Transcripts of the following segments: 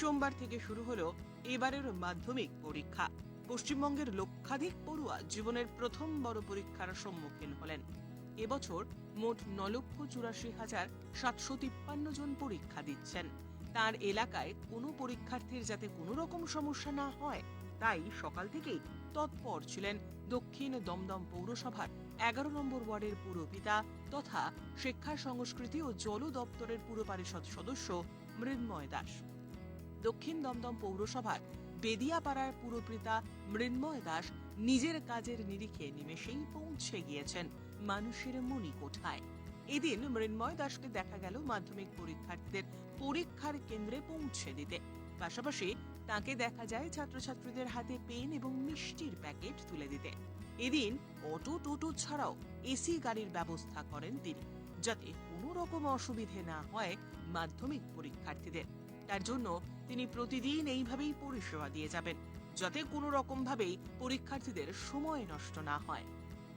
সোমবার থেকে শুরু হলো এবারের মাধ্যমিক পরীক্ষা। পশ্চিমবঙ্গের লক্ষাধিক পড়ুয়া জীবনের প্রথম বড় পরীক্ষার সম্মুখীন হলেন। এবছর মোট ন লক্ষ চুরাশি হাজার সাতশো তিপ্পান্ন জন পরীক্ষা দিচ্ছেন। তার এলাকায় কোনো পরীক্ষার্থীর যাতে কোনো রকম সমস্যা না হয়, তাই সকাল থেকেই তৎপর ছিলেন দক্ষিণ দমদম পৌরসভার এগারো নম্বর ওয়ার্ডের পুরপিতা তথা শিক্ষা, সংস্কৃতি ও জল দপ্তরের পুর পরিষদ সদস্য মৃন্ময় দাস। দক্ষিণ দমদম পৌরসভার বেদিয়াপাড়ার পুরপিতা মৃন্ময় দাস নিজের কাজের নিরিখে নিমেষেই পৌঁছে গিয়েছেন মানুষের মনি কোঠায়। এদিন মৃন্ময় দাসকে দেখা গেল মাধ্যমিক পরীক্ষার্থীদের পরীক্ষার কেন্দ্রে পৌঁছে দিতে। পাশাপাশি তাকে দেখা যায় ছাত্রছাত্রীদের হাতে পেন এবং মিষ্টির প্যাকেট তুলে দিতে। এদিন অটো টোটো ছাড়াও এসি গাড়ির ব্যবস্থা করেন তিনি, যাতে কোনো রকম অসুবিধে না হয় মাধ্যমিক পরীক্ষার্থীদের। তার জন্য তিনি প্রতিদিন এইভাবেই পরিষেবা দিয়ে যাবেন, যাতে কোনো রকম ভাবেই পরীক্ষার্থীদের সময় নষ্ট না হয়।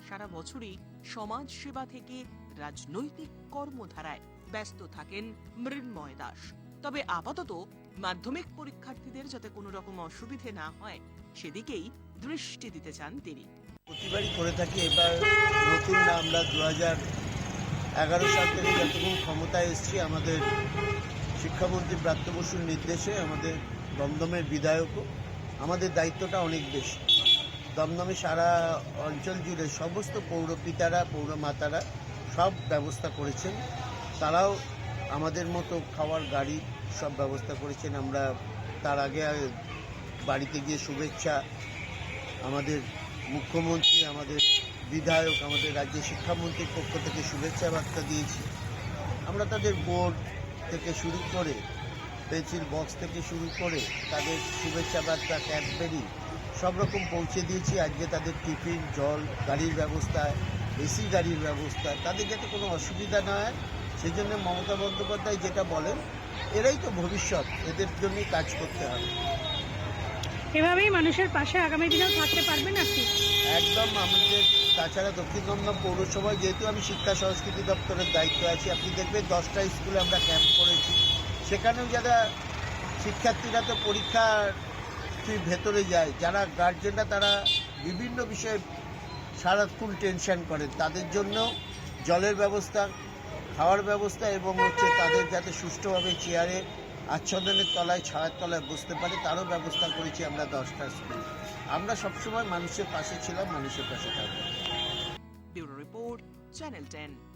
সারা বছরই সমাজ সেবা থেকে রাজনৈতিক কর্মধারায় ব্যস্ত থাকেন মৃন্ময় দাস। তবে আপাতত মাধ্যমিক পরীক্ষার্থীদের যাতে কোনো রকম অসুবিধে না হয়, সেদিকেই দৃষ্টি দিতে চান তিনি। প্রতিবারই করে থাকি, এবার নতুন আমরা দু হাজার এগারো সাল থেকে যতক্ষণ ক্ষমতায় এসেছি, আমাদের শিক্ষামন্ত্রী ব্রাত্য বসুর নির্দেশে আমাদের দমদমের বিধায়কও। আমাদের দায়িত্বটা অনেক বেশি। দমদমে সারা অঞ্চল জুড়ে সমস্ত পৌরপিতারা পৌরমাতারা সব ব্যবস্থা করেছেন। তারাও আমাদের মতো খাওয়ার গাড়ি সব ব্যবস্থা করেছেন। আমরা তার আগে বাড়িতে গিয়ে শুভেচ্ছা আমাদের মুখ্যমন্ত্রী, আমাদের বিধায়ক, আমাদের রাজ্যের শিক্ষামন্ত্রীর পক্ষ থেকে শুভেচ্ছা বার্তা দিয়েছি। আমরা তাদের বোর্ড থেকে শুরু করে পেন্সিল বক্স থেকে শুরু করে তাদের শুভেচ্ছা বার্তা, ক্যাডবেরি সব রকম পৌঁছে দিয়েছি। আজকে তাদের টিফিন, জল, গাড়ির ব্যবস্থা, এসি গাড়ির ব্যবস্থা। তাদের যাতে কোনো অসুবিধা না হয় সেই জন্য মমতা বন্দ্যোপাধ্যায় যেটা বলেন, এরাই তো ভবিষ্যৎ। এদের জন্যই কাজ করতে হবে। এভাবেই মানুষের পাশে আগামী দিনেও থাকতে পারবেন আপনি। একদম, আমাদের তাছাড়া দক্ষিণ দমদম পৌরসভায় যেহেতু আমি শিক্ষা সংস্কৃতি দপ্তরের দায়িত্ব আছি, আপনি দেখবেন দশটা স্কুলে আমরা ক্যাম্প করেছি। সেখানেও যারা শিক্ষার্থীরা তো পরীক্ষার ভেতরে যায়, যারা গার্জেনরা তারা বিভিন্ন বিষয়ে সারাক্ষণ টেনশন করেন। তাদের জন্য জলের ব্যবস্থা, খাওয়ার ব্যবস্থা এবং হচ্ছে তাদের যাতে সুষ্ঠুভাবে চেয়ারে আচ্ছাদনের তলায়, ছায়ার তলায় বসতে পারে, তারও ব্যবস্থা করেছি আমরা দশটা স্কুল। আমরা সবসময় মানুষের পাশে ছিলাম, মানুষের পাশে থাকব রিপোর্ট, চ্যানেল টেন।